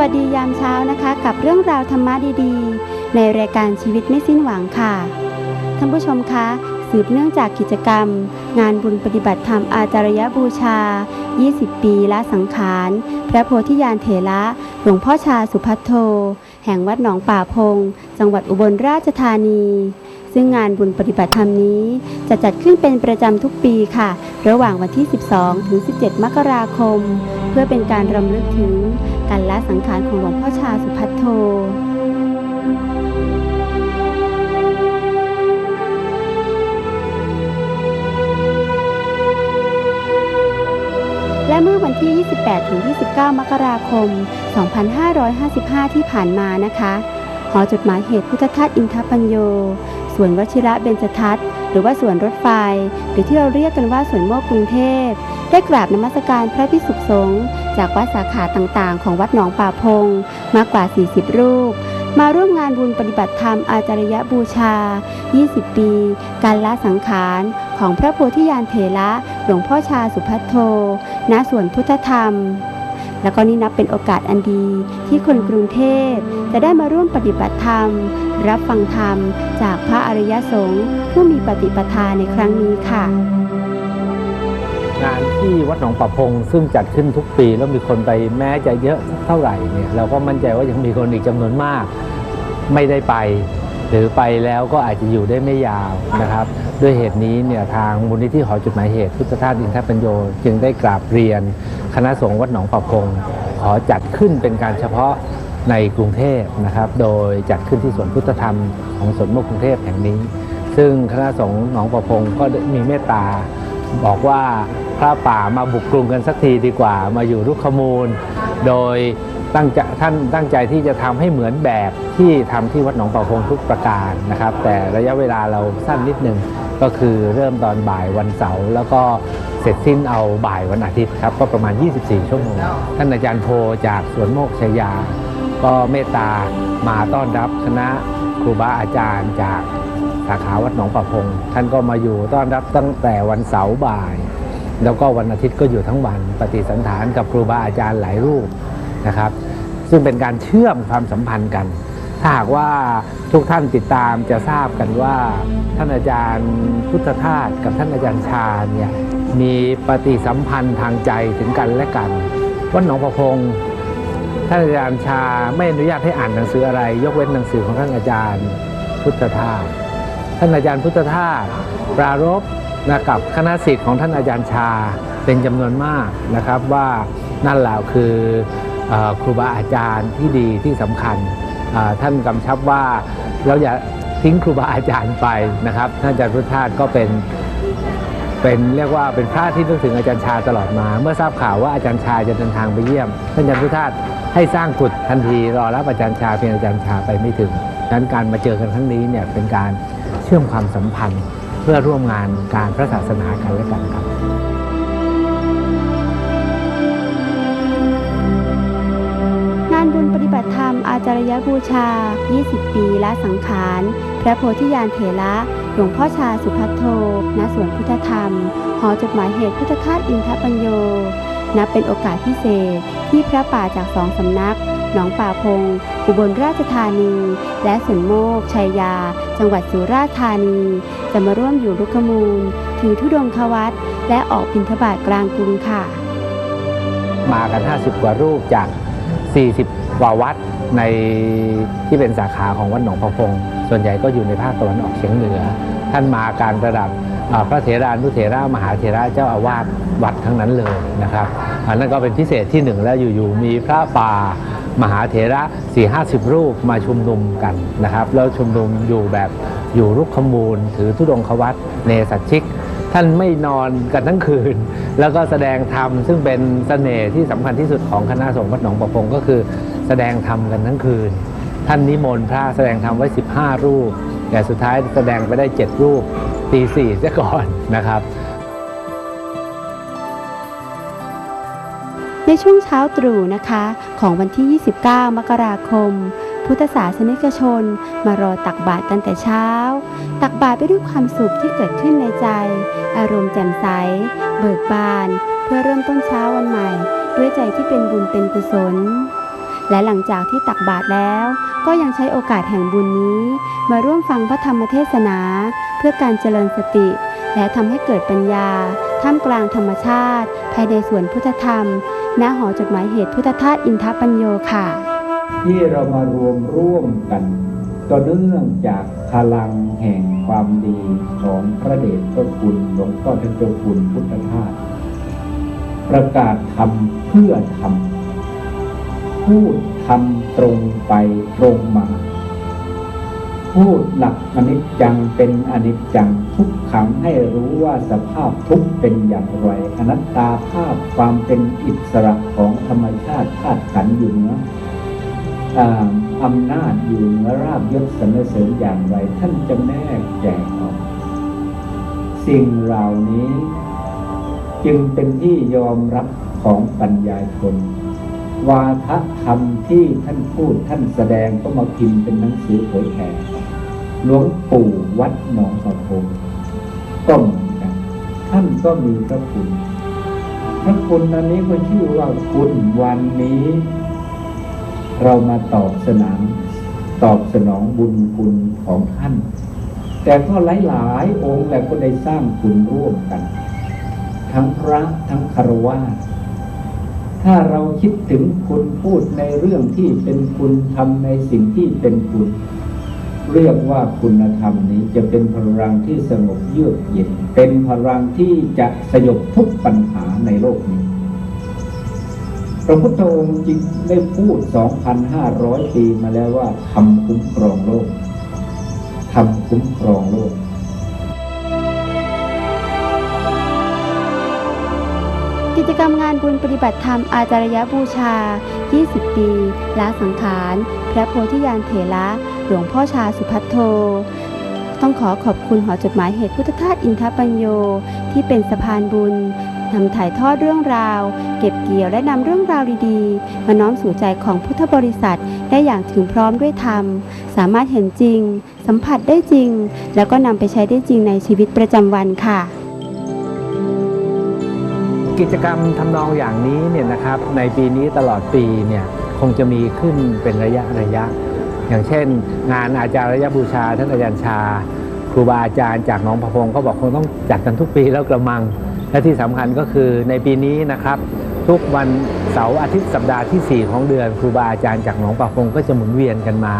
วัสดียามเช้านะคะ กับเรื่องราวธรรมะดี ๆ ในรายการชีวิตไม่สิ้นหวังค่ะ ท่านผู้ชมคะ สืบเนื่องจากกิจกรรม งานบุญปฏิบัติธรรมอาจารยบูชา 20 ปีละสังขาร พระโพธิญาณเถระหลวงพ่อชาสุพัทโท แห่งวัดหนองป่าพง จังหวัดอุบลราชธานี ซึ่งงานบุญปฏิบัติธรรมนี้ จะจัดขึ้นเป็นประจำทุกปีค่ะ ระหว่างวันที่ 12 ถึง 17 มกราคม เพื่อเป็นการรำลึกถึงการละสังขารของหลวงพ่อชาสุพัทโท และเมื่อวันที่ 28 ถึง 29 มกราคม 2555 ที่ผ่านมานะคะ หอจดหมายเหตุพุทธทาสอินทปัญโยส่วนวชิระเบญจทัศน์ หรือว่าสวนรถไฟ หรือที่เราเรียกกันว่าสวนโมกกรุงเทพ ได้กราบนมัสการพระพิสุขสงฆ์จากวัดสาขาต่างๆ ของวัดหนองป่าพง มากกว่า 40 รูป มาร่วมงานบุญปฏิบัติธรรมอาจารยบูชา 20 ปี การละสังขารของพระโพธิญาณเถระหลวงพ่อชาสุพัทโท ณ สวนพุทธธรรม แล้วก็นี่นับเป็นโอกาสอันดีที่คนกรุงเทพจะได้มาร่วมปฏิบัติธรรม รับฟังธรรม จากพระอริยสงฆ์ผู้มีปฏิปทาในครั้งนี้ค่ะ งานที่วัดหนองประพง ซึ่งจัดขึ้นทุกปีแล้วมีคนไปแม้จะเยอะเท่าไหร่เนี่ยเราก็มั่นใจว่ายังมีคนอีกจำนวนมาก ไม่ได้ไป หรือไปแล้วก็อาจจะอยู่ได้ไม่ยาวนะครับ ด้วยเหตุนี้เนี่ยทางมูลนิธิหอจุดหมายเหตุพุทธทาสอินทปัญโยจึงได้กราบเรียน คณะสงฆ์วัดหนองประพง ขอจัดขึ้นเป็นการเฉพาะในกรุงเทพนะครับ โดยจัดขึ้นที่สวนพุทธธรรมของสวนโมกกรุงเทพแห่งนี้ ซึ่งคณะสงฆ์หนองประพงก็มีเมตตา บอกว่าพระป่ามาบุกกรุงกันสักทีดีกว่า มาอยู่รุกขมูล โดยตั้งใจท่านตั้งใจที่จะทำให้เหมือนแบบที่ทำที่วัดหนองป่าพงทุกประการนะครับ แต่ระยะเวลาเราสั้นนิดนึงก็คือเริ่มตอนบ่ายวันเสาร์แล้วก็เสร็จสิ้นเอาบ่ายวันอาทิตย์ครับก็ประมาณ 24 ชั่วโมง ท่านอาจารย์โพจากสวนโมกชยา ก็เมตตามาต้อนรับคณะครูบาอาจารย์จาก สาขาวัดหนองประพง ท่านก็มาอยู่ต้อนรับตั้งแต่วันเสาร์บ่าย แล้วก็วันอาทิตย์ก็อยู่ทั้งวันปฏิสันถานกับครูบาอาจารย์หลายรูปนะครับ ซึ่งเป็นการเชื่อมความสัมพันธ์กัน ถ้าหากว่าทุกท่านติดตามจะทราบกันว่า ท่านอาจารย์พุทธทาสกับท่านอาจารย์ชาเนี่ยมีปฏิสัมพันธ์ทางใจถึงกันและกันวัดหนองประพงท่านอาจารย์ชาไม่อนุญาตให้อ่านหนังสืออะไร ยกเว้นหนังสือของท่านอาจารย์พุทธทาส ท่านอาจารย์พุทธทาสปรารภนะกับคณะสิทธิ์ของท่านอาจารย์ชาเป็นจำนวนมากนะครับว่านั่นแหละคืออครูบาอาจารย์ที่ดีที่สำคัญท่านกำชับว่าเราอย่าทิ้งครูบาอาจารย์ไปนะครับท่านอาจารย์พุทธทาสก็เป็นเป็นเรียกว่าเป็นพระที่นึกถึงอาจารย์ชาตลอดมา เมื่อทราบข่าวว่าอาจารย์ชาจะเดินทางไปเยี่ยมท่านอาจารย์พุทธทาสให้สร้างกุฏทันทีรอรับอาจารย์ชาเพียงอาจารย์ชาไปไม่ถึงดังนั้นการมาเจอกันครั้งนี้เนี่ยเป็นการ ชื่อมความสัมพันธ์ เพื่อร่วมงานการพระศาสนากันและกันครับงานบุญปฏิบัติธรรมอาจารยบูชา 20 ปีละสังขาร พระโพธิญาณเถระหลวงพ่อชาสุพัทโทณสวนพุทธธรรม หอจดหมายเหตุพุทธทาสอินทปัญโย นับเป็นโอกาสพิเศษที่พระป่าจากสองสำนัก หนองป่าพง อุบลราชธานี และสวนโมก ชัยยา จังหวัดสุราษฎร์ธานี จะมาร่วมอยู่รุกขมูล ถือธุดงควัตและออกบิณฑบาตกลางกรุงค่ะ มากัน 50 กว่ารูปจาก 40 กว่าวัดในที่เป็นสาขาของวัดหนองประพง ส่วนใหญ่ก็อยู่ในภาคตะวันออกเฉียงเหนือ ท่านมาการระดับ พระเถรานุเถระ มหาเถระเจ้าอาวาสวัดทั้งนั้นเลยนะครับ อันนั้นก็เป็นพิเศษที่หนึ่งแล้วอยู่ๆมีพระป่ามหาเถระ4 5 0รูปมาชุมนุมกันนะครับแล้วชุมนุมอยู่แบบอยู่รุกขมูล ถือธุดงควัตเนสัชิก ท่านไม่นอนกันทั้งคืน แล้วก็แสดงธรรมซึ่งเป็นเสน่ห์ที่สำคัญที่สุดของคณะสงฆ์วัดหนองประพงก็คือ แสดงธรรมกันทั้งคืน ท่านนิมนต์พระแสดงธรรมไว้ 15 รูป แต่สุดท้ายแสดงไปได้ 7 รูปตีสี่ซะก่อนนะครับ ในช่วงเช้าตรู่นะคะ ของวันที่ 29 มกราคม พุทธศาสนิกชน มารอตักบาตรกันแต่เช้า ตักบาตรไปด้วยความสุขที่เกิดขึ้นในใจ อารมณ์แจ่มใส เบิกบาน เพื่อเริ่มต้นเช้าวันใหม่ ด้วยใจที่เป็นบุญเป็นกุศล และหลังจากที่ตักบาตรแล้ว ก็ยังใช้โอกาสแห่งบุญนี้ มาร่วมฟังพระธรรมเทศนา เพื่อการเจริญสติ และทำให้เกิดปัญญา ท่ามกลางธรรมชาติ ภายในสวนพุทธธรรม ณหอจดหมายเหตุพุทธทาสอินทปัญโยค่ะ ที่เรามารวมร่วมกันก็เนื่องจากพลังแห่งความดีของพระเดชพระคุณหลวงพ่อท่านเจ้าคุณพุทธทาสประกาศทำเพื่อทำ พูดทำตรงไปตรงมา พูดหลักอนิจจังเป็นอนิจจังทุกขังให้รู้ว่าสภาพทุกเป็นอย่างไร อนัตตาภาพความเป็นอิสระของธรรมชาติธาตุขันอยู่เนืออ่าอำนาจอยู่เหนือราบยศสรรเสริญอย่างไรท่านจะแนกแจกออก สิ่งเหล่านี้ จึงเป็นที่ยอมรับของปัญญาชน วาทธรรมที่ท่านพูดท่านแสดงก็มาพิมพ์เป็นหนังสือเผยแผ่หลวงปู่วัดหนองสะพงก็เหมือนกันท่านก็มีพระคุณพระคุณอันนี้ก็ชื่อว่าคุณวันนี้ เรามาตอบสนองตอบสนองบุญคุณของท่าน แต่ก็หลายๆ องค์แหละก็ได้สร้างคุณร่วมกัน ทั้งพระทั้งคารวะ ถ้าเราคิดถึงคุณพูดในเรื่องที่เป็นคุณทำในสิ่งที่เป็นคุณ เรียกว่าคุณธรรมนี้จะเป็นพลังที่สงบเยือกเย็นเป็นพลังที่จะสยบทุกปัญหาในโลกนี้พระพุทธองค์จริงได้พูด 2,500 ปีมาแล้วว่าทำคุ้มครองโลกทำคุ้มครองโลก ปฏิบัติธรรมอาจารยบูชา 20 ปีละสังขาร พระโพธิญาณเถระ หลวงพ่อชาสุพัทโท ต้องขอขอบคุณหอจดหมายเหตุพุทธทาสอินทปัญโยที่เป็นสะพานบุญนำถ่ายทอดเรื่องราว เก็บเกี่ยวและนำเรื่องราวดีๆ มาน้อมสู่ใจของพุทธบริษัทได้อย่างถึงพร้อมด้วยธรรม สามารถเห็นจริง สัมผัสได้จริง แล้วก็นำไปใช้ได้จริงในชีวิตประจำวันค่ะ กิจกรรมทำนองอย่างนี้เนี่ยนะครับในปีนี้ตลอดปีเนี่ยคงจะมีขึ้นเป็นระยะระยะ อย่างเช่น งานอาจารย์บูชาท่านอาจารย์ชา ครูบาอาจารย์จากหนองประพงก็บอกคงต้องจัดกันทุกปีแล้วกระมัง และที่สำคัญก็คือในปีนี้นะครับ ทุกวันเสาร์อาทิตย์สัปดาห์ที่ 4 ของเดือน ครูบาอาจารย์จากหนองประพงก็จะหมุนเวียนกันมา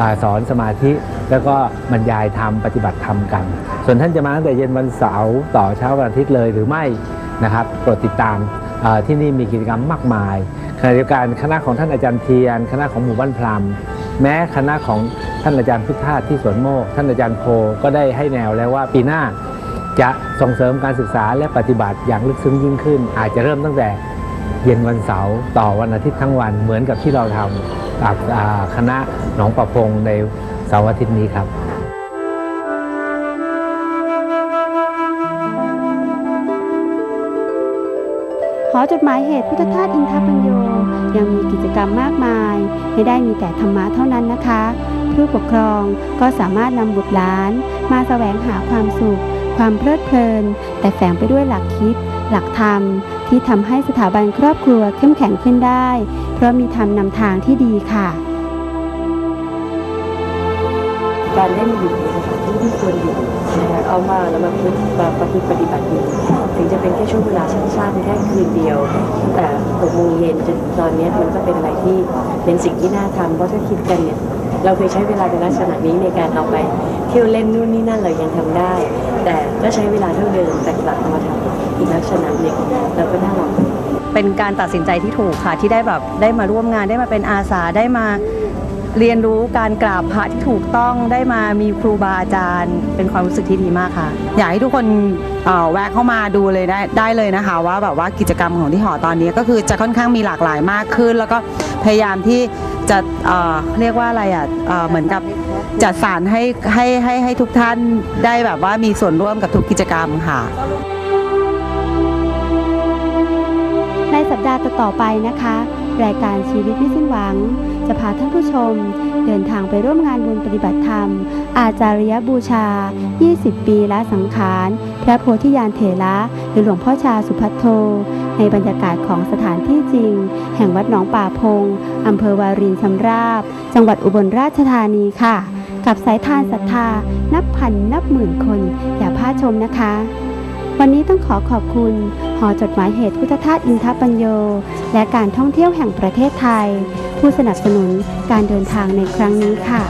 อาสอนสมาธิ แล้วก็บรรยายธรรมปฏิบัติธรรมกัน ส่วนท่านจะมาตั้งแต่เย็นวันเสาร์ต่อเช้าวันอาทิตย์เลยหรือไม่ นะครับโปรดติดตามที่นี่มีกิจกรรมมากมายขณะเดียวกันคณะของท่านอาจารย์เทียน คณะของหมู่บ้านพรามแม้คณะของท่านอาจารย์พุทธาที่สวนโมก ท่านอาจารย์โพก็ได้ให้แนวแล้วว่าปีหน้าจะส่งเสริมการศึกษาและปฏิบัติอย่างลึกซึ้งยิ่งขึ้น อาจจะเริ่มตั้งแต่เย็นวันเสาร์ต่อวันอาทิตย์ทั้งวันเหมือนกับที่เราทำกับคณะหนองประพงในเสาร์อาทิตย์นี้ครับ อจดหมายเหตุพุทธทาสอินทปัญโยยังมีกิจกรรมมากมาย ไม่ได้มีแต่ธรรมะเท่านั้นนะคะ ผู้ปกครองก็สามารถนำบุตรหลาน มาแสวงหาความสุข ความเพลิดเพลิน แต่แฝงไปด้วยหลักคิด หลักธรรม ที่ทำให้สถาบันครอบครัวเข้มแข็งขึ้นได้ เพราะมีธรรมนำทางที่ดีค่ะ การได้มาอยู่ ที่ควรอยู่นะคะเอามาแล้วมาพึ่งมาปฏิปฏิบัติอยู่ถึงจะเป็นแค่ช่วงเวลาสั้นๆแค่คืนเดียว แต่หกโมงเย็นจนตอนนี้มันก็เป็นอะไรที่เป็นสิ่งที่น่าทำเพราะถ้าคิดกันเนี่ยเราเคยใช้เวลาในลักษณะนี้ในการเอาไปเที่ยวเล่นนู่นนี่นั่นเรายังทำได้ แต่ก็ใช้เวลาเท่าเดิมแต่กลับมาทำอีกลักษณะหนึ่งแล้วก็น่ารักเป็นการตัดสินใจที่ถูกค่ะที่ได้แบบได้มาร่วมงานได้มาเป็นอาสาได้มา เรียนรู้การกราบพระที่ถูกต้องได้มามีครูบาอาจารย์ เป็นความรู้สึกที่ดีมากค่ะ อยากให้ทุกคนเอ่อแวะเข้ามาดูเลยได้ได้เลยนะคะ ว่าแบบว่ากิจกรรมของที่หอตอนนี้ก็คือจะค่อนข้างมีหลากหลายมากขึ้น แล้วก็พยายามที่จะเอ่อเรียกว่าอะไรอะเอ่อเหมือนกับจัดสรรให้ให้ให้ให้ทุกท่านได้แบบว่ามีส่วนร่วมกับทุกกิจกรรมค่ะในสัปดาห์ต่อๆไปนะคะ รายการชีวิตไม่สิ้นหวัง จะพาท่านผู้ชม เดินทางไปร่วมงานบุญปฏิบัติธรรม อาจารยบูชา 20 ปีละสังขาร พระโพธิญาณเถระหรือหลวงพ่อชาสุพัทโท ในบรรยากาศของสถานที่จริง แห่งวัดหนองป่าพง อำเภอวารินชำราบ จังหวัดอุบลราชธานีค่ะ กับสายทานศรัทธา นับพันนับหมื่นคน อย่าพลาดชมนะคะ วันนี้ต้องขอขอบคุณ หอจดหมายเหตุพุทธทาสอินทปัญโย และการท่องเที่ยวแห่งประเทศไทย ผู้สนับสนุนการเดินทางในครั้งนี้ค่ะ